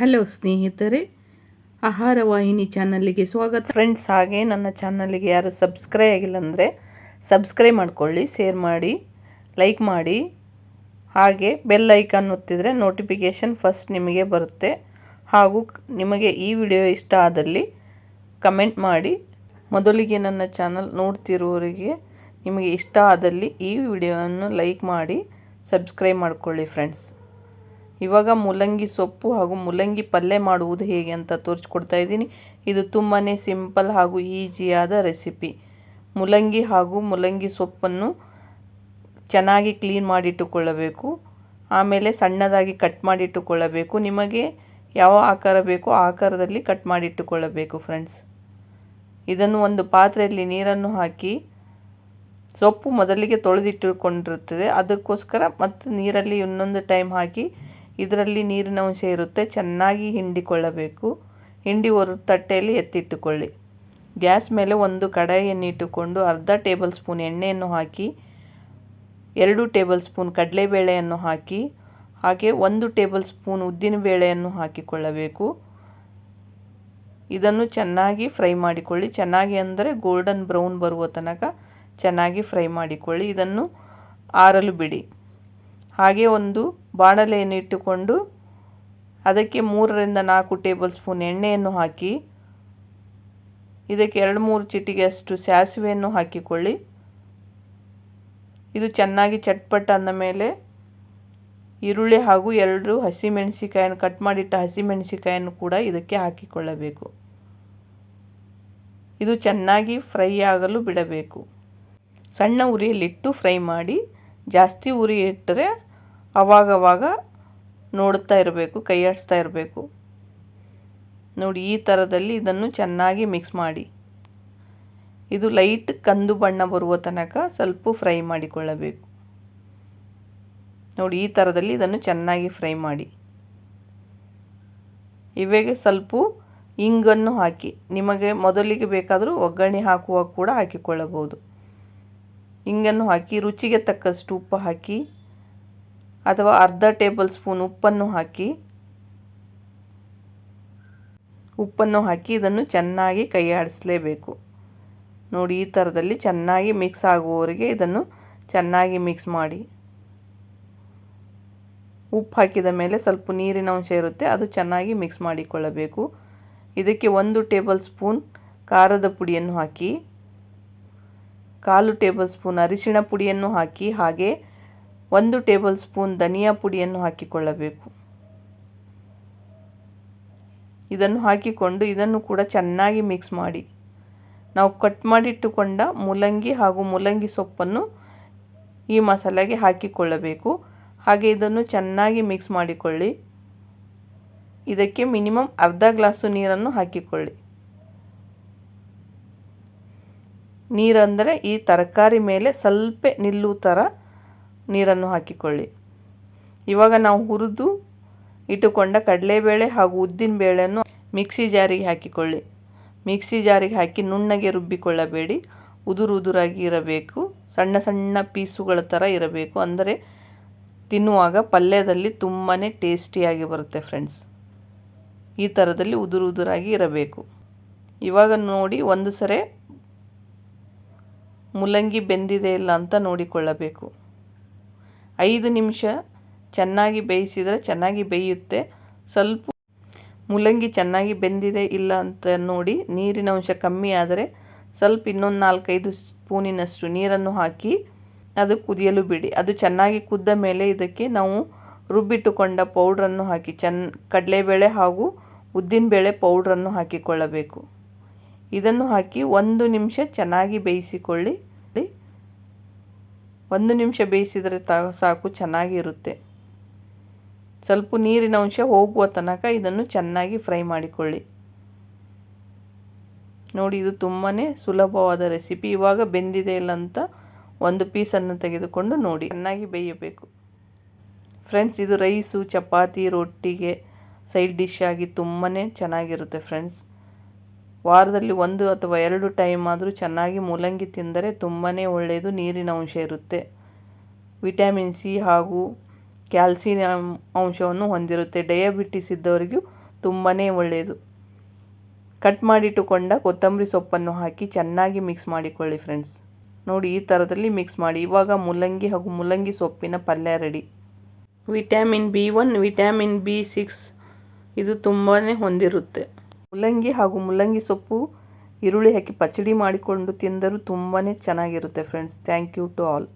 Hello ಸ್ನೇಹಿತರೆ, ಆಹಾರ ವಾಹಿನಿ ಚಾನಲ್ಗೆ ಸ್ವಾಗತ. ಫ್ರೆಂಡ್ಸ್, ಹಾಗೆ ನನ್ನ ಚಾನಲ್ಗೆ ಯಾರು ಸಬ್ಸ್ಕ್ರೈಬ್ ಆಗಿಲ್ಲ ಅಂದರೆ ಸಬ್ಸ್ಕ್ರೈಬ್ ಮಾಡ್ಕೊಳ್ಳಿ, ಶೇರ್ ಮಾಡಿ, ಲೈಕ್ ಮಾಡಿ. ಹಾಗೆ ಬೆಲ್ ಐಕಾನ್ ಒತ್ತಿದರೆ ನೋಟಿಫಿಕೇಷನ್ ಫಸ್ಟ್ ನಿಮಗೆ ಬರುತ್ತೆ. ಹಾಗೂ ನಿಮಗೆ ಈ ವಿಡಿಯೋ ಇಷ್ಟ ಆದಲ್ಲಿ ಕಮೆಂಟ್ ಮಾಡಿ. ಮೊದಲಿಗೆ ನನ್ನ ಚಾನಲ್ ನೋಡ್ತಿರೋರಿಗೆ ನಿಮಗೆ ಇಷ್ಟ ಆದಲ್ಲಿ ಈ ವಿಡಿಯೋವನ್ನು ಲೈಕ್ ಮಾಡಿ, ಸಬ್ಸ್ಕ್ರೈಬ್ ಮಾಡ್ಕೊಳ್ಳಿ, ಫ್ರೆಂಡ್ಸ್. ಇವಾಗ ಮೂಲಂಗಿ ಸೊಪ್ಪು ಹಾಗೂ ಮೂಲಂಗಿ ಪಲ್ಯ ಮಾಡುವುದು ಹೇಗೆ ಅಂತ ತೋರಿಸ್ಕೊಡ್ತಾ ಇದ್ದೀನಿ. ಇದು ತುಂಬಾ ಸಿಂಪಲ್ ಹಾಗೂ ಈಜಿಯಾದ ರೆಸಿಪಿ. ಮೂಲಂಗಿ ಹಾಗೂ ಮೂಲಂಗಿ ಸೊಪ್ಪನ್ನು ಚೆನ್ನಾಗಿ ಕ್ಲೀನ್ ಮಾಡಿಟ್ಟುಕೊಳ್ಳಬೇಕು. ಆಮೇಲೆ ಸಣ್ಣದಾಗಿ ಕಟ್ ಮಾಡಿಟ್ಟುಕೊಳ್ಳಬೇಕು. ನಿಮಗೆ ಯಾವ ಆಕಾರ ಬೇಕೋ ಆಕಾರದಲ್ಲಿ ಕಟ್ ಮಾಡಿಟ್ಟುಕೊಳ್ಳಬೇಕು ಫ್ರೆಂಡ್ಸ್. ಇದನ್ನು ಒಂದು ಪಾತ್ರೆಯಲ್ಲಿ ನೀರನ್ನು ಹಾಕಿ ಸೊಪ್ಪು ಮೊದಲಿಗೆ ತೊಳೆದಿಟ್ಟುಕೊಂಡಿರುತ್ತದೆ. ಅದಕ್ಕೋಸ್ಕರ ಮತ್ತು ನೀರಲ್ಲಿ ಇನ್ನೊಂದು ಟೈಮ್ ಹಾಕಿ ಇದರಲ್ಲಿ ನೀರಿನ ಅಂಶ ಇರುತ್ತೆ. ಚೆನ್ನಾಗಿ ಹಿಂಡಿಕೊಳ್ಳಬೇಕು. ಹಿಂಡಿ ಒಂದು ತಟ್ಟೆಯಲ್ಲಿ ಎತ್ತಿಟ್ಟುಕೊಳ್ಳಿ. ಗ್ಯಾಸ್ ಮೇಲೆ ಒಂದು ಕಡಾಯಿಯನ್ನು ಇಟ್ಟುಕೊಂಡು ಅರ್ಧ ಟೇಬಲ್ ಸ್ಪೂನ್ ಎಣ್ಣೆಯನ್ನು ಹಾಕಿ, ಎರಡು ಟೇಬಲ್ ಸ್ಪೂನ್ ಕಡಲೆಬೇಳೆಯನ್ನು ಹಾಕಿ, ಹಾಗೆ ಒಂದು ಟೇಬಲ್ ಸ್ಪೂನ್ ಉದ್ದಿನ ಬೇಳೆಯನ್ನು ಹಾಕಿಕೊಳ್ಳಬೇಕು. ಇದನ್ನು ಚೆನ್ನಾಗಿ ಫ್ರೈ ಮಾಡಿಕೊಳ್ಳಿ. ಚೆನ್ನಾಗಿ ಅಂದರೆ ಗೋಲ್ಡನ್ ಬ್ರೌನ್ ಬರುವ ತನಕ ಚೆನ್ನಾಗಿ ಫ್ರೈ ಮಾಡಿಕೊಳ್ಳಿ. ಇದನ್ನು ಆರಲು ಬಿಡಿ. ಹಾಗೆ ಒಂದು ಬಾಣಲೆಯನ್ನು ಇಟ್ಟುಕೊಂಡು ಅದಕ್ಕೆ ಮೂರರಿಂದ ನಾಲ್ಕು ಟೇಬಲ್ ಸ್ಪೂನ್ ಎಣ್ಣೆಯನ್ನು ಹಾಕಿ, ಇದಕ್ಕೆ ಎರಡು ಮೂರು ಚಿಟಿಗೆಯಷ್ಟು ಸಾಸಿವೆಯನ್ನು ಹಾಕಿಕೊಳ್ಳಿ. ಇದು ಚೆನ್ನಾಗಿ ಚಟ್ಪಟ್ ಅಂದ ಮೇಲೆ ಈರುಳ್ಳಿ ಹಾಗೂ ಎರಡು ಹಸಿಮೆಣಸಿಕಾಯನ್ನು ಕಟ್ ಮಾಡಿಟ್ಟ ಹಸಿಮೆಣಸಿಕಾಯನ್ನು ಕೂಡ ಇದಕ್ಕೆ ಹಾಕಿಕೊಳ್ಳಬೇಕು. ಇದು ಚೆನ್ನಾಗಿ ಫ್ರೈ ಆಗಲು ಬಿಡಬೇಕು. ಸಣ್ಣ ಉರಿಯಲ್ಲಿಟ್ಟು ಫ್ರೈ ಮಾಡಿ, ಜಾಸ್ತಿ ಉರಿ ಇಟ್ಟರೆ ಅವಾಗವಾಗ ನೋಡುತ್ತಾ ಇರಬೇಕು, ಕೈಯಾಡಿಸ್ತಾ ಇರಬೇಕು. ನೋಡಿ, ಈ ಥರದಲ್ಲಿ ಇದನ್ನು ಚೆನ್ನಾಗಿ ಮಿಕ್ಸ್ ಮಾಡಿ. ಇದು ಲೈಟ್ ಕಂದು ಬಣ್ಣ ಬರುವ ತನಕ ಸ್ವಲ್ಪ ಫ್ರೈ ಮಾಡಿಕೊಳ್ಳಬೇಕು. ನೋಡಿ, ಈ ಥರದಲ್ಲಿ ಇದನ್ನು ಚೆನ್ನಾಗಿ ಫ್ರೈ ಮಾಡಿ. ಇವೆಗೆ ಸ್ವಲ್ಪ ಇಂಗನ್ನು ಹಾಕಿ, ನಿಮಗೆ ಮೊದಲಿಗೆ ಬೇಕಾದರೂ ಒಗ್ಗರಣೆ ಹಾಕುವಾಗ ಕೂಡ ಹಾಕಿಕೊಳ್ಳಬಹುದು. ಇಂಗನ್ನು ಹಾಕಿ, ರುಚಿಗೆ ತಕ್ಕಷ್ಟು ಉಪ್ಪು ಹಾಕಿ ಅಥವಾ ಅರ್ಧ ಟೇಬಲ್ ಸ್ಪೂನ್ ಉಪ್ಪನ್ನು ಹಾಕಿ ಉಪ್ಪನ್ನು ಹಾಕಿ ಇದನ್ನು ಚೆನ್ನಾಗಿ ಕೈಯಾಡಿಸಲೇಬೇಕು. ನೋಡಿ, ಈ ಥರದಲ್ಲಿ ಚೆನ್ನಾಗಿ ಮಿಕ್ಸ್ ಆಗುವವರೆಗೆ ಇದನ್ನು ಚೆನ್ನಾಗಿ ಮಿಕ್ಸ್ ಮಾಡಿ. ಉಪ್ಪು ಹಾಕಿದ ಮೇಲೆ ಸ್ವಲ್ಪ ನೀರಿನ ಅಂಶ ಇರುತ್ತೆ, ಅದು ಚೆನ್ನಾಗಿ ಮಿಕ್ಸ್ ಮಾಡಿಕೊಳ್ಳಬೇಕು. ಇದಕ್ಕೆ ಒಂದು ಟೇಬಲ್ ಸ್ಪೂನ್ ಖಾರದ ಪುಡಿಯನ್ನು ಹಾಕಿ, ಕಾಲು ಟೇಬಲ್ ಸ್ಪೂನ್ ಅರಿಶಿಣ ಪುಡಿಯನ್ನು ಹಾಕಿ, ಹಾಗೆ ಒಂದು ಟೇಬಲ್ ಸ್ಪೂನ್ ಧನಿಯಾ ಪುಡಿಯನ್ನು ಹಾಕಿಕೊಳ್ಳಬೇಕು. ಇದನ್ನು ಹಾಕಿಕೊಂಡು ಇದನ್ನು ಕೂಡ ಚೆನ್ನಾಗಿ ಮಿಕ್ಸ್ ಮಾಡಿ. ನಾವು ಕಟ್ ಮಾಡಿಟ್ಟುಕೊಂಡ ಮೂಲಂಗಿ ಹಾಗೂ ಮೂಲಂಗಿ ಸೊಪ್ಪನ್ನು ಈ ಮಸಾಲೆಗೆ ಹಾಕಿಕೊಳ್ಳಬೇಕು. ಹಾಗೆ ಇದನ್ನು ಚೆನ್ನಾಗಿ ಮಿಕ್ಸ್ ಮಾಡಿಕೊಳ್ಳಿ. ಇದಕ್ಕೆ ಮಿನಿಮಮ್ ಅರ್ಧ ಗ್ಲಾಸು ನೀರನ್ನು ಹಾಕಿಕೊಳ್ಳಿ. ನೀರಂದರೆ ಈ ತರಕಾರಿ ಮೇಲೆ ಸ್ವಲ್ಪ ನಿಲ್ಲುವ ಥರ ನೀರನ್ನು ಹಾಕಿಕೊಳ್ಳಿ. ಇವಾಗ ನಾವು ಹುರಿದು ಇಟ್ಟುಕೊಂಡ ಕಡಲೆಬೇಳೆ ಹಾಗೂ ಉದ್ದಿನ ಬೇಳೆಯನ್ನು ಮಿಕ್ಸಿ ಜಾರಿಗೆ ಹಾಕಿಕೊಳ್ಳಿ. ಮಿಕ್ಸಿ ಜಾರಿಗೆ ಹಾಕಿ ನುಣ್ಣಗೆ ರುಬ್ಬಿಕೊಳ್ಳಬೇಡಿ. ಉದುರು ಉದುರಾಗಿ ಇರಬೇಕು. ಸಣ್ಣ ಸಣ್ಣ ಪೀಸುಗಳ ಥರ ಇರಬೇಕು. ಅಂದರೆ ತಿನ್ನುವಾಗ ಪಲ್ಯದಲ್ಲಿ ತುಂಬಾ ಟೇಸ್ಟಿಯಾಗಿ ಬರುತ್ತೆ ಫ್ರೆಂಡ್ಸ್. ಈ ಥರದಲ್ಲಿ ಉದುರು ಉದುರಾಗಿ ಇರಬೇಕು. ಇವಾಗ ನೋಡಿ ಒಂದು ಸರಿ ಮುಲ್ಲಂಗಿ ಬೆಂದಿದೆ ಇಲ್ಲ ಅಂತ ನೋಡಿಕೊಳ್ಳಬೇಕು. ಐದು ನಿಮಿಷ ಚೆನ್ನಾಗಿ ಬೇಯಿಸಿದರೆ ಚೆನ್ನಾಗಿ ಬೇಯುತ್ತೆ. ಸ್ವಲ್ಪ ಮೂಲಂಗಿ ಚೆನ್ನಾಗಿ ಬೆಂದಿದೆ ಇಲ್ಲ ಅಂತ ನೋಡಿ ನೀರಿನ ಅಂಶ ಕಮ್ಮಿ ಆದರೆ ಸ್ವಲ್ಪ ಇನ್ನೊಂದು ನಾಲ್ಕೈದು ಸ್ಪೂನಿನಷ್ಟು ನೀರನ್ನು ಹಾಕಿ ಅದು ಕುದಿಯಲು ಬಿಡಿ. ಅದು ಚೆನ್ನಾಗಿ ಕುದ್ದ ಮೇಲೆ ಇದಕ್ಕೆ ನಾವು ರುಬ್ಬಿಟ್ಟುಕೊಂಡ ಪೌಡ್ರನ್ನು ಹಾಕಿ ಚೆನ್ನ ಕಡಲೆಬೇಳೆ ಹಾಗೂ ಉದ್ದಿನಬೇಳೆ ಪೌಡ್ರನ್ನು ಹಾಕಿಕೊಳ್ಳಬೇಕು. ಇದನ್ನು ಹಾಕಿ ಒಂದು ನಿಮಿಷ ಚೆನ್ನಾಗಿ ಬೇಯಿಸಿಕೊಳ್ಳಿ. ಒಂದು ನಿಮಿಷ ಬೇಯಿಸಿದರೆ ತ ಸಾಕು, ಚೆನ್ನಾಗಿರುತ್ತೆ. ಸ್ವಲ್ಪ ನೀರಿನ ಅಂಶ ಹೋಗುವ ತನಕ ಇದನ್ನು ಚೆನ್ನಾಗಿ ಫ್ರೈ ಮಾಡಿಕೊಳ್ಳಿ. ನೋಡಿ, ಇದು ತುಂಬಾ ಸುಲಭವಾದ ರೆಸಿಪಿ. ಇವಾಗ ಬೆಂದಿದೆ ಇಲ್ಲ ಅಂತ ಒಂದು ಪೀಸನ್ನು ತೆಗೆದುಕೊಂಡು ನೋಡಿ. ಚೆನ್ನಾಗಿ ಬೇಯಬೇಕು. ಫ್ರೆಂಡ್ಸ್, ಇದು ರೈಸು, ಚಪಾತಿ, ರೊಟ್ಟಿಗೆ ಸೈಡ್ ಡಿಶ್ ಆಗಿ ತುಂಬಾ ಚೆನ್ನಾಗಿರುತ್ತೆ ಫ್ರೆಂಡ್ಸ್. ವಾರದಲ್ಲಿ ಒಂದು ಅಥವಾ ಎರಡು ಟೈಮ್ ಆದರೂ ಚೆನ್ನಾಗಿ ಮೂಲಂಗಿ ತಿಂದರೆ ತುಂಬಾ ಒಳ್ಳೆಯದು, ನೀರಿನ ಅಂಶ ಇರುತ್ತೆ. ವಿಟಮಿನ್ ಸಿ ಹಾಗೂ ಕ್ಯಾಲ್ಸಿಯಂ ಅಂಶವನ್ನು ಹೊಂದಿರುತ್ತೆ. ಡಯಾಬಿಟಿಸ್ ಇದ್ದವರಿಗೂ ತುಂಬಾ ಒಳ್ಳೆಯದು. ಕಟ್ ಮಾಡಿಟ್ಟುಕೊಂಡ ಕೊತ್ತಂಬರಿ ಸೊಪ್ಪನ್ನು ಹಾಕಿ ಚೆನ್ನಾಗಿ ಮಿಕ್ಸ್ ಮಾಡಿಕೊಳ್ಳಿ ಫ್ರೆಂಡ್ಸ್ ನೋಡಿ, ಈ ಥರದಲ್ಲಿ ಮಿಕ್ಸ್ ಮಾಡಿ. ಇವಾಗ ಮೂಲಂಗಿ ಹಾಗೂ ಮೂಲಂಗಿ ಸೊಪ್ಪಿನ ಪಲ್ಯ ready vitamin B one vitamin B six ಇದು ತುಂಬಾ ಹೊಂದಿರುತ್ತೆ. ಮುಲ್ಲಂಗಿ ಹಾಗೂ ಮುಲ್ಲಂಗಿ ಸೊಪ್ಪು, ಈರುಳ್ಳಿ ಹಾಕಿ ಪಚಡಿ ಮಾಡಿಕೊಂಡು ತಿಂದರೂ ತುಂಬಾ ಚೆನ್ನಾಗಿರುತ್ತೆ friends thank you to all